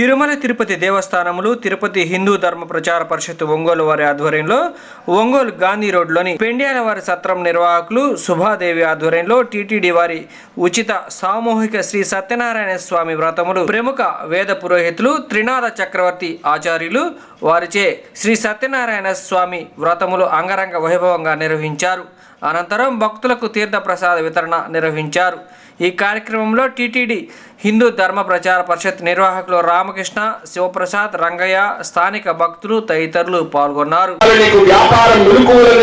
తిరుమల తిరుపతి దేవస్థానములు తిరుపతి హిందూ ధర్మ ప్రచార పరిషత్ ఒంగోలు వారి ఆధ్వర్యంలో ఒంగోలు గాంధీ రోడ్లోని పెండ్యాల వారి సత్రం నిర్వాహకులు సుభాదేవి ఆధ్వర్యంలో టీటీడీ వారి ఉచిత సామూహిక శ్రీ సత్యనారాయణ స్వామి వ్రతములు ప్రముఖ వేద పురోహితులు త్రినాథ చక్రవర్తి ఆచార్యులు వారిచే శ్రీ సత్యనారాయణ స్వామి వ్రతములు అంగరంగ వైభవంగా నిర్వహించారు. అనంతరం భక్తులకు తీర్థ ప్రసాద వితరణ నిర్వహించారు. ఈ కార్యక్రమంలో టీటీడీ హిందూ ధర్మ ప్రచార పరిషత్ నిర్వాహకులు రామకృష్ణ శివప్రసాద్ రంగయ్య స్థానిక భక్తులు తదితరులు పాల్గొన్నారు. వ్యాపారం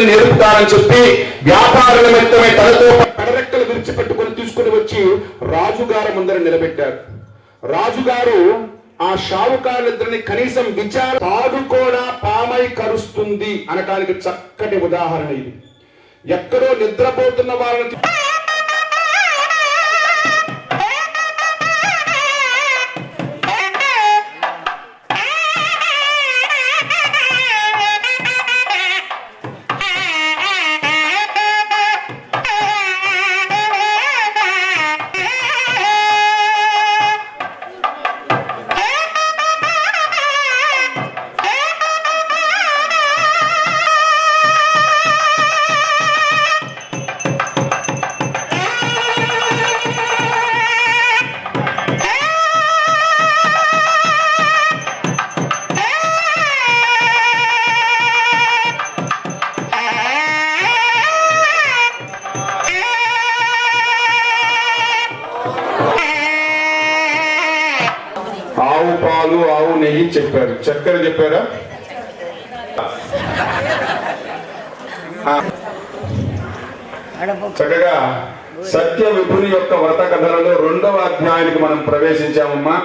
నేర్పుతారని చెప్పి వ్యాపార తనతో తీసుకుని వచ్చి రాజుగారు ముందర నిలబెట్టారు. రాజుగారు ఆ షావుకారులిద్దరిని కనీసం విచార తాడు పామై కరుస్తుంది అనటానికి చక్కటి ఉదాహరణ ఇది. ఎక్కడో నిద్రపోతున్న వాళ్ళని చక్కగా సత్య విభుని యొక్క వ్రత కథలలో రెండవ అధ్యాయానికి మనం ప్రవేశించామమ్మా.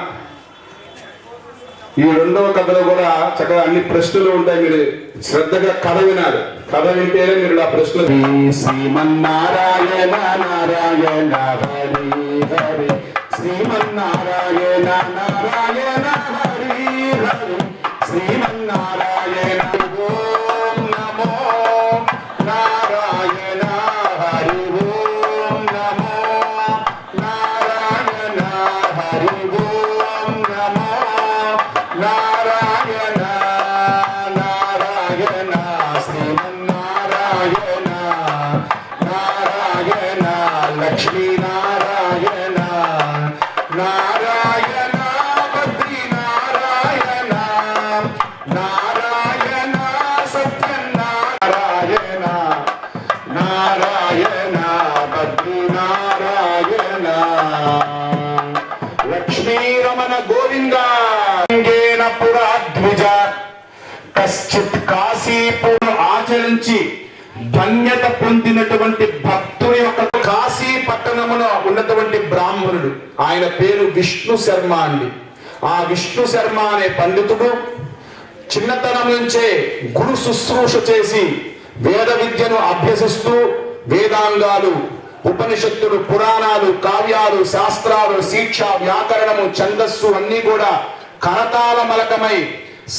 ఈ రెండవ కథలో కూడా చక్కగా అన్ని ప్రశ్నలు ఉంటాయి. మీరు శ్రద్ధగా కథ వినాలి. కథ వింటేనే మీరు ఆ ప్రశ్నలు శ్రీమన్నారాయణ నారాయణ హరి హరి. శ్రీమన్నారాయణ నారాయణ పురాధ్విజ. కశ్చిత్ కాశీపురం ఆచరించి ధన్యత పొందినటువంటి భక్తుని యొక్క కాశీ పట్టణములో ఉన్నటువంటి బ్రాహ్మణుడు. ఆయన పేరు విష్ణు శర్మ అండి. ఆ విష్ణు శర్మ అనే పండితుడు. చిన్నతనం నుంచే గురు శుశ్రూష చేసి వేద విద్యను అభ్యసిస్తూ వేదాంగాలు ఉపనిషత్తులు పురాణాలు కావ్యాలు శాస్త్రాలు శిక్ష వ్యాకరణము ఛందస్సు అన్ని కూడా కరతాల మలకమై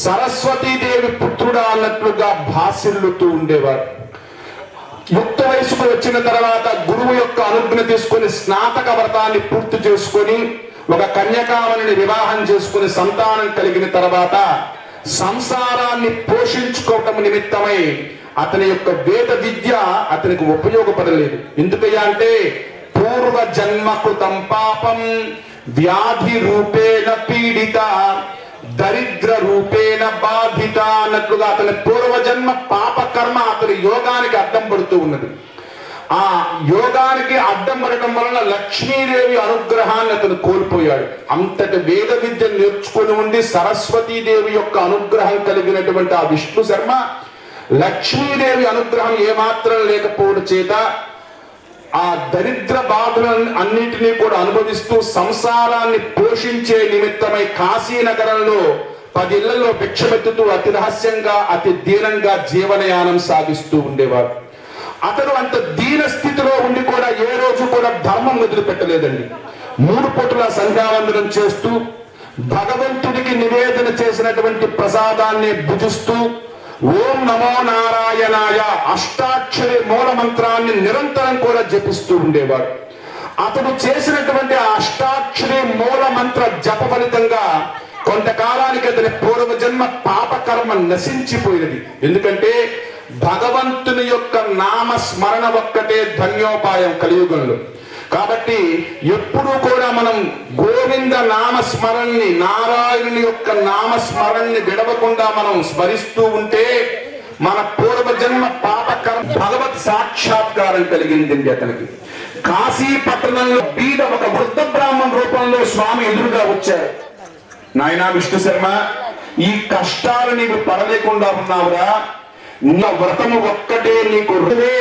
సరస్వతీదేవి పుత్రుడా అన్నట్లుగా భాసిల్లుతూ ఉండేవారు. యుక్త వయసుకు వచ్చిన తర్వాత గురువు యొక్క అనుజ్ఞ తీసుకొని స్నాతక వ్రతాన్ని పూర్తి చేసుకొని ఒక కన్యకామణిని వివాహం చేసుకుని సంతానం కలిగిన తర్వాత సంసారాన్ని పోషించుకోవటం నిమిత్తమై అతని యొక్క వేద విద్య అతనికి ఉపయోగపడలేదు. ఎందుకయ్యా అంటే పూర్వ జన్మకృతం పాపం వ్యాధి రూపేణ పీడిత దరిద్ర రూపేణ బాధిత అన్నట్లుగా అతని పూర్వజన్మ పాప కర్మ అతని యోగానికి అడ్డం పడుతూ ఉన్నది. ఆ యోగానికి అడ్డం పడటం వలన లక్ష్మీదేవి అనుగ్రహాన్ని అతను కోల్పోయాడు. అంతటి వేద విద్య నేర్చుకుని ఉండి సరస్వతీదేవి యొక్క అనుగ్రహం కలిగినటువంటి ఆ విష్ణు శర్మ లక్ష్మీదేవి అనుగ్రహం ఏమాత్రం లేకపోవడం చేత ఆ దరిద్ర బాధలను అన్నింటినీ కూడా అనుభవిస్తూ సంసారాన్ని పోషించే నిమిత్తమై కాశీ నగరంలో పదిళ్ళలో భిక్షమెత్తుతూ అతి రహస్యంగా అతి దీనంగా జీవనయానం సాగిస్తూ ఉండేవారు. అతను అంత దీన స్థితిలో ఉండి కూడా ఏ రోజు కూడా ధర్మం వదిలిపెట్టలేదండి. మూడు పూటల సంధ్యావందనం చేస్తూ భగవంతుడికి నివేదన చేసినటువంటి ప్రసాదాన్ని భుజిస్తూ ఓం నమో నారాయణాయ అష్టాక్షరి మూల మంత్రాన్ని నిరంతరం కూడా జపిస్తూ ఉండేవాడు. అతడు చేసినటువంటి ఆ అష్టాక్షరి మూల మంత్ర జప ఫలితంగా కొంతకాలానికి అతని పూర్వజన్మ పాపకర్మ నశించిపోయినది. ఎందుకంటే భగవంతుని యొక్క నామ స్మరణ ఒక్కటే ధన్యోపాయం కలియుగంలో. కాబట్టి ఎప్పుడూ కూడా మనం గోవింద నామస్మరణని నారాయణుని యొక్క నామస్మరణని విడవకుండా మనం స్మరిస్తూ ఉంటే మన పూర్వజన్మ పాపకర్మ భగవత్ సాక్షాత్కారం కలిగిందండి అతనికి. కాశీ పట్టణంలో బీద ఒక వృద్ధ బ్రాహ్మణ రూపంలో స్వామి ఎదురుగా వచ్చారు. నాయనా విష్ణు శర్మ ఈ కష్టాలు నీకు పడలేకుండా ఉన్నావురా. నా వ్రతము ఒక్కటే నీకు రువే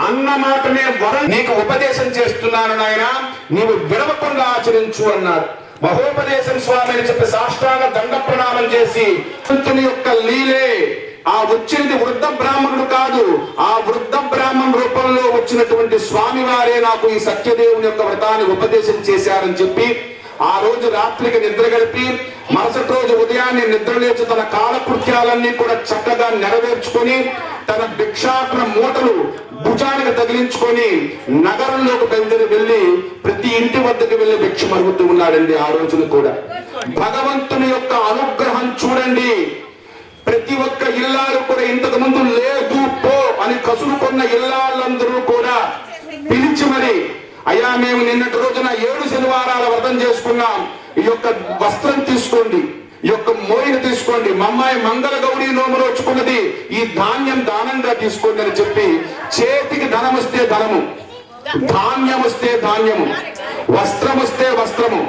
అన్న మాటనే వరం నీకు ఉపదేశం చేస్తున్నాను నాయన. నీవు విడవకుండా ఆచరించు అన్నాడు. మహోపదేశం స్వామి అని చెప్పి సాష్టాంగ దండ ప్రణామం చేసి యొక్క లీలే ఆ వచ్చినది వృద్ధ బ్రాహ్మణుడు కాదు. ఆ వృద్ధ బ్రాహ్మణ రూపంలో వచ్చినటువంటి స్వామి వారే నాకు ఈ సత్యదేవుని యొక్క వ్రతాన్ని ఉపదేశం చేశారని చెప్పి ఆ రోజు రాత్రికి నిద్ర గడిపి మరుసటి రోజు ఉదయాన్నే నిద్ర లేచి తన కాలకృత్యాలన్నీ కూడా చక్కగా నెరవేర్చుకొని తన భిక్షాటన మూటలు భుజానికి తగిలించుకొని నగరంలోకి బయలుదేరి వెళ్ళి ప్రతి ఇంటి వద్దకు వెళ్ళి భిక్ష మరుగుతూ ఉన్నాడండి ఆ రోజున కూడా. భగవంతుని యొక్క అనుగ్రహం చూడండి. ప్రతి ఒక్క ఇల్లాలు కూడా ఇంతకు ముందు లేదు పో అని కసురుకున్న ఇల్లాలందరూ కూడా పిలిచి మరి అయ్యా మేము నిన్నటి రోజున ఏడు శనివారాల వ్రతం చేసుకున్నాం. ఈ యొక్క వస్త్రం తీసుకోండి. ఈ యొక్క మోయిన తీసుకోండి. మమ్మాయి మంగళ గౌరీ నోములు వచ్చుకున్నది ఈ ధాన్యం దానంగా తీసుకోండి అని చెప్పి చేతికి ధనం వస్తే ధనము ధాన్యం వస్తే ధాన్యము వస్త్రం వస్తే వస్త్రము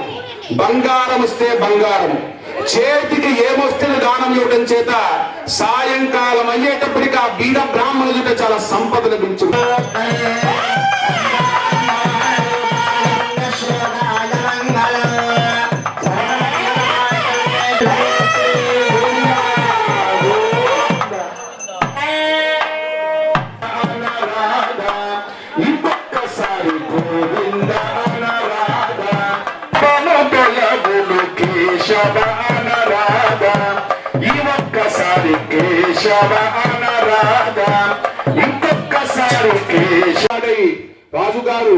బంగారం వస్తే బంగారము. చేతికి ఏమొస్తే దానం ఇవ్వడం చేత సాయంకాలం అయ్యేటప్పటికి ఆ బీద బ్రాహ్మణుడు చాలా సంపద లభించింది. ఒక్కసారి కేశవ అనరాధా ఇంకొక్కసారి కేశవై. రాజుగారు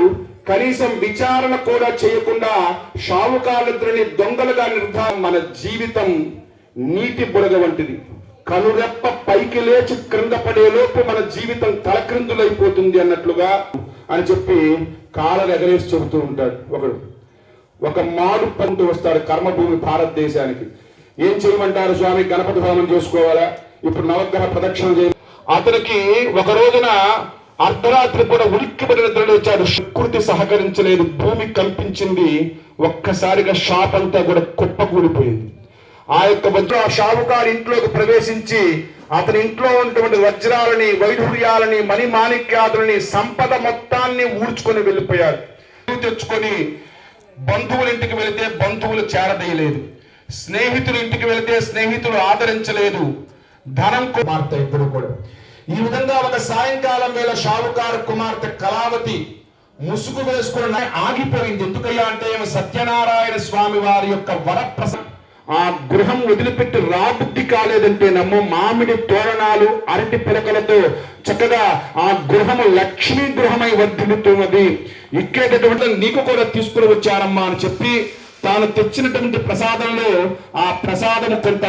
కనీసం విచారణ కూడా చేయకుండా షావుకారులిద్దరిని దొంగలుగా నిర్ధారణ మన జీవితం నీటి బుడగ వంటిది. కనురెప్ప పైకి లేచి క్రింద పడేలోపు మన జీవితం తలక్రిందులైపోతుంది అన్నట్లుగా అని చెప్పి కాళ్ళను ఎగరేసి చెబుతూ ఉంటాడు ఒకడు. ఒక మాడు పంతు వస్తాడు కర్మభూమి భారతదేశానికి. ఏం చేయమంటారు స్వామి? గణపతి హోమం చేసుకోవాలా? ఇప్పుడు నవగ్రహ ప్రదక్షిణ చేయ అతనికి ఒక రోజున అర్ధరాత్రి కూడా ఉలిక్కిపడిన నిద్రలు వచ్చాడు. ప్రకృతి సహకరించలేదు. భూమి కల్పించింది. ఒక్కసారిగా షాప్ అంతా కూడా కుప్పకూలిపోయింది. ఆ యొక్క వజ్ర ఆ షావుకారు ఇంట్లోకి ప్రవేశించి అతని ఇంట్లో ఉన్నటువంటి వజ్రాలని వైఢూర్యాలని మణి మాణిక్యాదులని సంపద మొత్తాన్ని ఊడ్చుకొని వెళ్ళిపోయాడు. తెచ్చుకొని బంధువుల ఇంటికి వెళితే బంధువులు చేరదీయలేదు. స్నేహితుల ఇంటికి వెళితే స్నేహితులు ఆదరించలేదు. ధనం కుమార్తె ఇప్పుడు కూడా. ఈ విధంగా ఒక సాయంకాలం వేళ షావుకారు కుమార్తె కళావతి ముసుగు వేసుకున్న ఆగిపోయింది. ఎందుకయ్యా అంటే సత్యనారాయణ స్వామి వారి యొక్క వరప్రస ఆ గృహం వదిలిపెట్టి రాబుద్ధి కాలేదంటే నమ్మో మామిడి తోరణాలు అరటి పిలకలతో చక్కగా ఆ గృహము లక్ష్మీ గృహమై వర్ధిల్లుతున్నది. ఇక్కేటటువంటి నీకు కూడా తీసుకుని వచ్చారమ్మా అని చెప్పి తాను తెచ్చినటువంటి ప్రసాదంలో ఆ ప్రసాదం కొంత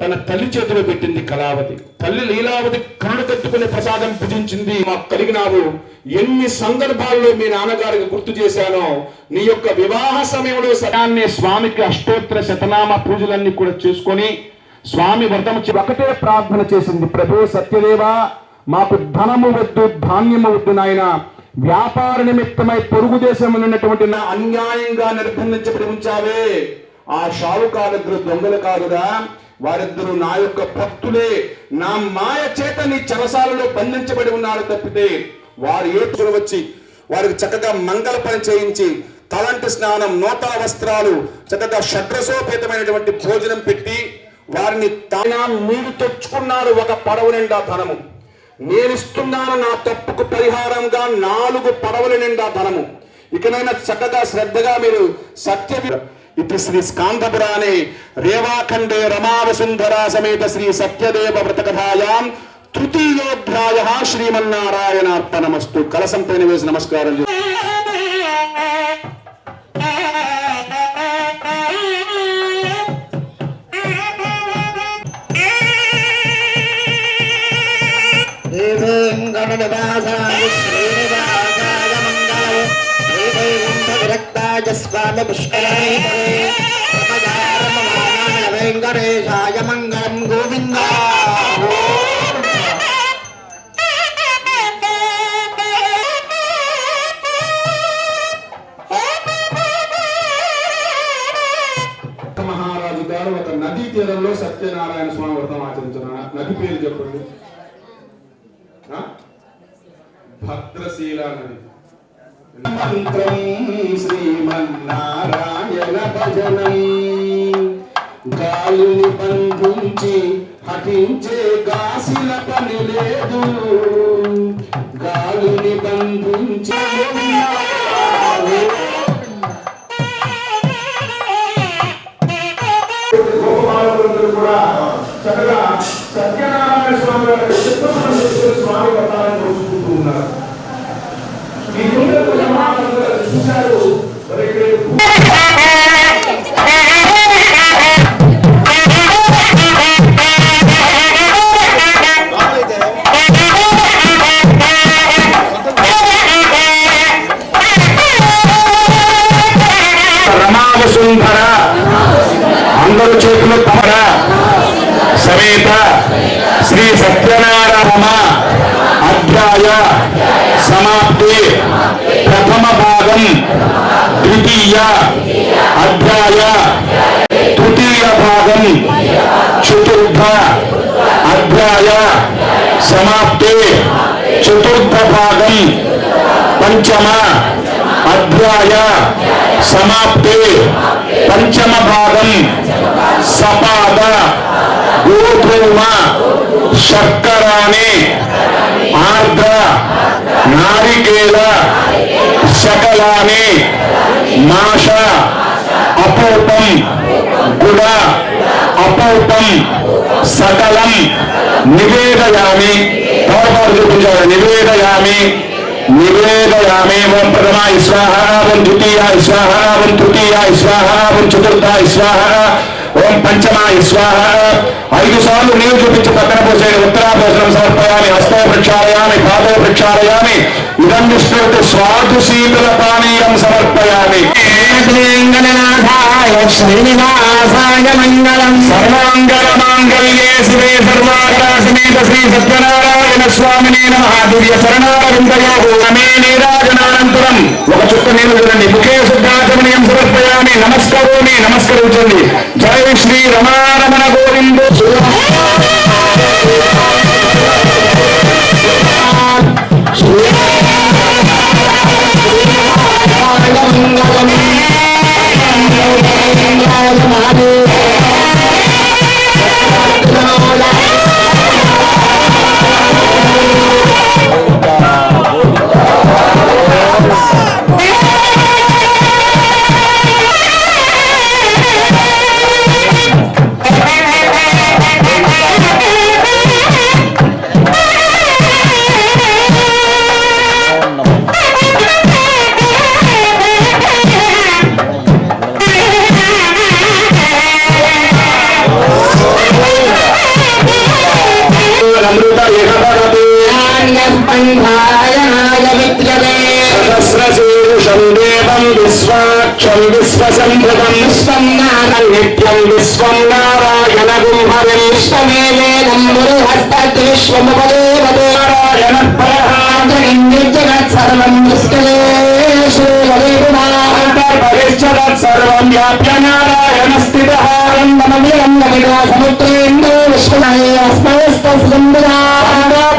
తన తల్లి చేతిలో పెట్టింది కళావతి. తల్లి లీలావతి కరుణ కట్టుకునే ప్రసాదం భుజించింది మాకు కలిగినావు. ఎన్ని సందర్భాల్లో మీ నాన్నగారికి గుర్తు చేశానో నీ యొక్క వివాహ సమయంలో సదాన్ని స్వామికి అష్టోత్తర శతనామ పూజలన్నీ కూడా చేసుకొని స్వామి వ్రతం ఒకటే ప్రార్థన చేసింది. ప్రభు సత్యదేవ మాకు ధనము వద్దు ధాన్యము వద్దు నాయన. వ్యాపార నిమిత్తమై పొరుగు దేశంలో ఉన్నటువంటి నా అన్యాయంగా నిర్బంధించబడి ఉంచావే. ఆ షావుకారిద్దరు దొంగలు కాదుగా వారిద్దరు నా యొక్క భక్తులే. నా మాయ చేత నీ చెరసాలలో బంధించబడి ఉన్నారు తప్పితే వారు ఏడుకుని వచ్చి వారికి చక్కగా మంగళ పని చేయించి తలంటి స్నానం నూతన వస్త్రాలు చక్కగా షడ్రసోపేతమైనటువంటి భోజనం పెట్టి వారిని తానా మీరు తెచ్చుకున్నారు ఒక పడవ నిండా ధనము. నేనిస్తున్నాను నా తప్పుకు పరిహారం. నాలుగు పడవల నిండా ధనము. ఇకనైనా చక్కగా శ్రద్ధగా మీరు సత్య ఇది శ్రీ స్కాంతపురాణి రేవాఖండే రమావసుంధర సమేత శ్రీ సత్యదేవ వ్రతకథాయాం తృతీయోధ్యాయ శ్రీమన్నారాయణార్పణమస్తు. కలసం పైన వేసి నమస్కారం గణదాసాయ చేస్తాను. వెంకటేశాయ మంగళం గోవింద. మహారాజు గారు ఒక నదీ తీరంలో సత్యనారాయణ స్వామి వ్రతం ఆచరించిన నది పేరు చెప్పండి. భద్రశీల నది. మంత్రం శ్రీమన్నారాయణ భజనం. గాలిని బంధించి హఠించే గాసిల పని లేదు. గాలిని బంధించి కూడా చక్కగా సత్యనారాయణ స్వామి స్వామి వ్రతాలను రోజుకుంటూ ఉన్నారు. ఈ గుండెలు చేతులు తమర. సమేత శ్రీ సత్యనారాయణ అధ్యాయ సమాప్త. ప్రథమ భాగం ద్వితీయ అధ్యాయ తృతీయ భాగం చతుర్థ అధ్యాయ సమాప్తి చతుర్థ భాగం పంచమ అధ్యాయ సమాప్తి పంచమ భాగం సపాద గోధూమ శర్కరాణి ఆర్ద్ర నారికేల శకలాని మాష అపూపం గుడ అపూపం సకలం నివేదయామి పవర్పాలు చూపించారు నివేదయామి నివేదయామి ఓం ప్రథమ స్వాహ ఓం ద్వితీయ స్వాహ ఓం తృతీయ స్వాహ ఓం చతుర్థ స్వాహ ఓం పంచమ స్వాహ ఐదు సార్లు నీరు చూపించి పక్కన పోసే ఉత్తరాభోజనం సమర్పయామి. హస్తో ప్రక్షాళయామి పాదో ప్రక్షాళయామి ఇదం విష్ణువుకు స్వాదు శీతల పానీయం సమర్పయామి. శ్రీనివాసాయ మంగళం. సర్వాంగళ శివే సర్వాకళ శ్రీ సత్యనారాయణ స్వామిని నమ. దివ్య శరణారవిందయో నమే నీరాజనానంతరం. ఒక చుక్క నేను చూడండి ముఖే శుద్ధాచమనీయం సమర్పయామి. నమస్కరోమి నమస్కరించండి. జై శ్రీ రమారమణ గోవింద. అమృత సహస్రశీర్షం దేవం విశ్వాక్షం విశ్వసంభృతం విశ్వం నారాయణ నిత్యం విశ్వం నారాయణ గుంహరం నారాయణ పరిశ్చరత్ సర్వం వ్యాప్య నారాయణ స్థిత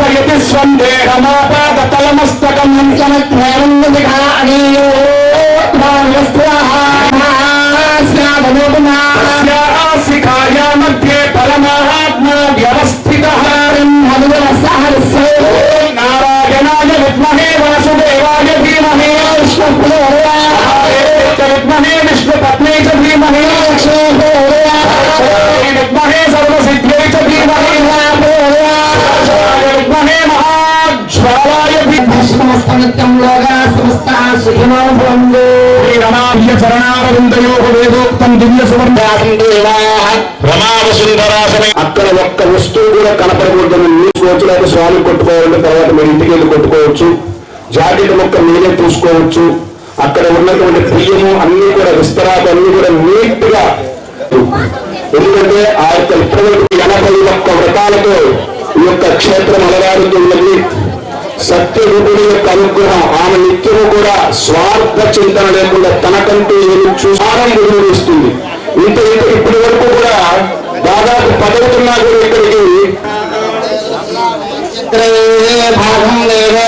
సముద్రయతి స్వం దేహమాపాద తలమస్తకం శిఖాయ శ్రీరమాభ్య చరణారవిందయో వేదోక్తం దివ్య సువర్ణాసం రమావసుందరాసమే అక్కడ ఒక్క వస్తువు కూడా కనపడకూడదని తీసుకోవచ్చు లేదా స్వామి కొట్టుకోవాలంటే తర్వాత మీరు ఇంటికి వెళ్ళి కొట్టుకోవచ్చు జాకెట్ మొక్క మీరే తీసుకోవచ్చు అక్కడ ఉన్నటువంటి బియ్యము అన్ని కూడా విస్తరాలు అన్ని కూడా నీట్గా ఎందుకంటే ఆ యొక్క ఇప్పటివరకు ఎనభై ఒక్క వ్రతాలతో ఈ యొక్క క్షేత్రం అలరాడుతున్నది సత్యరూపుడి యొక్క అనుగ్రహం ఆమె నిత్యము కూడా స్వార్థ చింతన లేకుండా తనకంటూ ఏమి చూసారం వినియోగిస్తుంది ఇంత ఇంత ఇప్పటి వరకు కూడా దాదాపు పదవుతున్నా కూడా ఇక్కడికి భాగం లేవే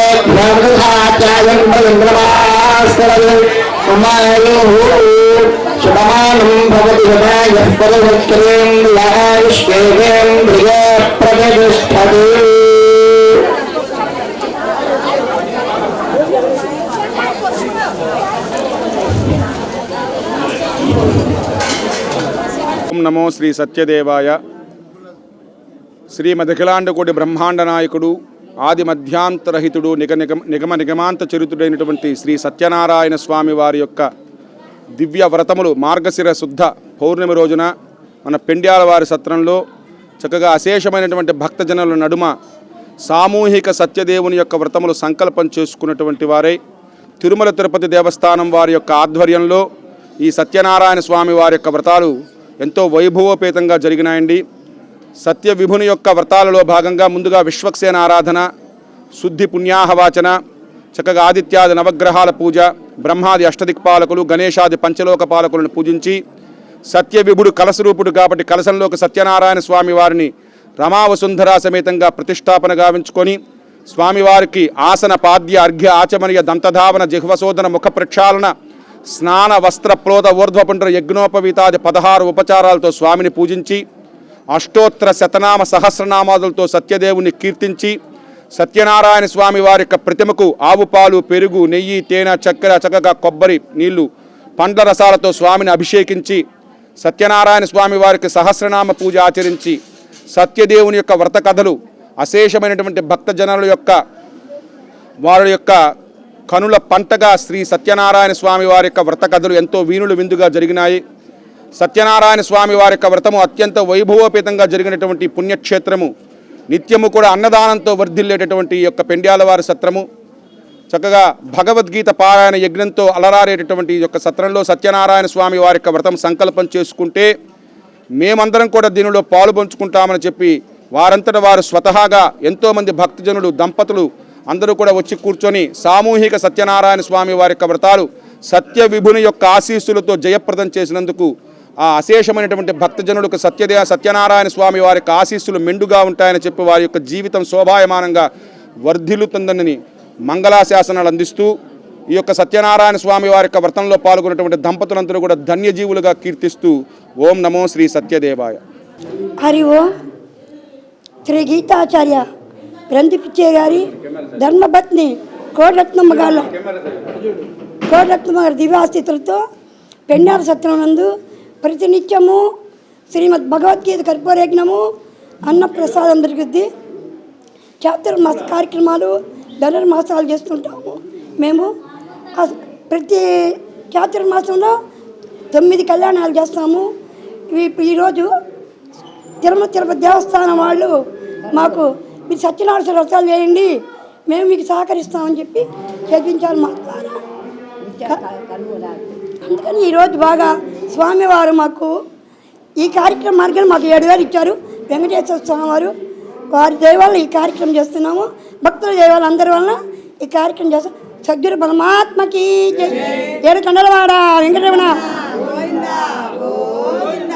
శుభమానం భవతి యస్పరవక్రేంద్రియ ప్రతిష్టతి ఓం నమో శ్రీ సత్యదేవాయ. శ్రీమదఖిలాండకోటి బ్రహ్మాండ నాయకుడు ఆది మధ్యాంతరహితుడు నిగ నిగమ నిగమ నిగమాంత చరితుడైనటువంటి శ్రీ సత్యనారాయణ స్వామి వారి యొక్క దివ్య వ్రతములు మార్గశిర శుద్ధ పౌర్ణమి రోజున మన పెండ్యాల వారి సత్రంలో చక్కగా అశేషమైనటువంటి భక్తజనుల నడుమ సామూహిక సత్యదేవుని యొక్క వ్రతములు సంకల్పం చేసుకున్నటువంటి వారై. తిరుమల తిరుపతి దేవస్థానం వారి యొక్క ఆధ్వర్యంలో ఈ సత్యనారాయణ స్వామి వారి యొక్క వ్రతాలు ఎంతో వైభవోపేతంగా జరిగినాయండి. సత్య విభుని యొక్క వ్రతాలలో భాగంగా ముందుగా విశ్వక్సేన ఆరాధన శుద్ధి పుణ్యాహవాచన చక్కగా ఆదిత్యాది నవగ్రహాల పూజ బ్రహ్మాది అష్టదిక్పాలకులు గణేశాది పంచలోక పాలకులను పూజించి సత్య విభుడు కలసరూపుడు కాబట్టి కలసంలోకి సత్యనారాయణ స్వామి వారిని రమావసుంధరా సమేతంగా ప్రతిష్టాపన గావించుకొని స్వామివారికి ఆసన పాద్య అర్ఘ్య ఆచమనీయ దంతధావన జిహ్వశోధన ముఖ ప్రక్షాళన స్నాన వస్త్ర ప్రోధ ఊర్ధ్వపుండ్ర యజ్ఞోపవీతాది పదహారు ఉపచారాలతో స్వామిని పూజించి అష్టోత్తర శతనామ సహస్రనామాదులతో సత్యదేవుని కీర్తించి సత్యనారాయణ స్వామి వారి యొక్క ప్రతిమకు ఆవు పాలు పెరుగు నెయ్యి తేనె చక్కెర చక్కగా కొబ్బరి నీళ్ళు పండ్ల రసాలతో స్వామిని అభిషేకించి సత్యనారాయణ స్వామి వారికి సహస్రనామ పూజ ఆచరించి సత్యదేవుని యొక్క వ్రత కథలు అశేషమైనటువంటి భక్తజనుల యొక్క వారి యొక్క కనుల పంటగా శ్రీ సత్యనారాయణ స్వామి వారి యొక్క వ్రత కథలు ఎంతో వీణులు విందుగా జరిగినాయి. సత్యనారాయణ స్వామి వారి యొక్క వ్రతము అత్యంత వైభవోపేతంగా జరిగినటువంటి పుణ్యక్షేత్రము. నిత్యము కూడా అన్నదానంతో వర్ధిల్లేటటువంటి ఈ యొక్క పెండ్యాల వారి సత్రము. చక్కగా భగవద్గీత పారాయణ యజ్ఞంతో అలరారేటటువంటి ఈ యొక్క సత్రంలో సత్యనారాయణ స్వామి వారి యొక్క వ్రతం సంకల్పం చేసుకుంటే మేమందరం కూడా దీనిలో పాలు పంచుకుంటామని చెప్పి వారంతట వారు స్వతహాగా ఎంతోమంది భక్తజనులు దంపతులు అందరూ కూడా వచ్చి కూర్చొని సామూహిక సత్యనారాయణ స్వామి వారి యొక్క వ్రతాలు సత్య విభుని యొక్క ఆశీస్సులతో జయప్రదం చేసినందుకు ఆ అశేషమైనటువంటి భక్తజనులకు సత్యదే సత్యనారాయణ స్వామి వారి యొక్క ఆశీస్సులు మెండుగా ఉంటాయని చెప్పి వారి యొక్క జీవితం శోభాయమానంగా వర్ధిల్లుతుందని మంగళాశాసనాలు అందిస్తూ ఈ యొక్క సత్యనారాయణ స్వామి వారి యొక్క వ్రతంలో పాల్గొన్నటువంటి దంపతులందరూ కూడా ధన్యజీవులుగా కీర్తిస్తూ ఓం నమో శ్రీ సత్యదేవాయ. హరి ఓం శ్రీ గీతాచార్య గ్రంథిపిచ్చే గారి ధర్మపత్ని కోడరత్నమ్మ గారు కోడరత్నమ్మ గారి దివ్యాస్థితులతో పెండార సత్రం నందు ప్రతినిత్యము శ్రీమద్ భగవద్గీత కర్పూరయజ్ఞము అన్నప్రసాదం దొరుకుద్ది చాతుర్మాస కార్యక్రమాలు ధనుర్మాసాలు చేస్తుంటాము. మేము ప్రతి చాతుర్మాసంలో తొమ్మిది కళ్యాణాలు చేస్తాము. ఈరోజు తిరుమల తిరుపతి దేవస్థానం వాళ్ళు మాకు మీరు సత్యనారాయణ వ్రతాలు చేయండి. మేము మీకు సహకరిస్తామని చెప్పి చదివించాలి మా ద్వారా. అందుకని ఈరోజు బాగా స్వామివారు మాకు ఈ కార్యక్రమానికి మాకు ఏడు వేలు ఇచ్చారు. వెంకటేశ్వర స్వామి వారు వారి దయ ఈ కార్యక్రమం చేస్తున్నాము. భక్తుల దైవాలు అందరి వలన ఈ కార్యక్రమం చేస్తాం. సద్గురు పరమాత్మకి ఏడు కండలవాడ వెంకటరమణ.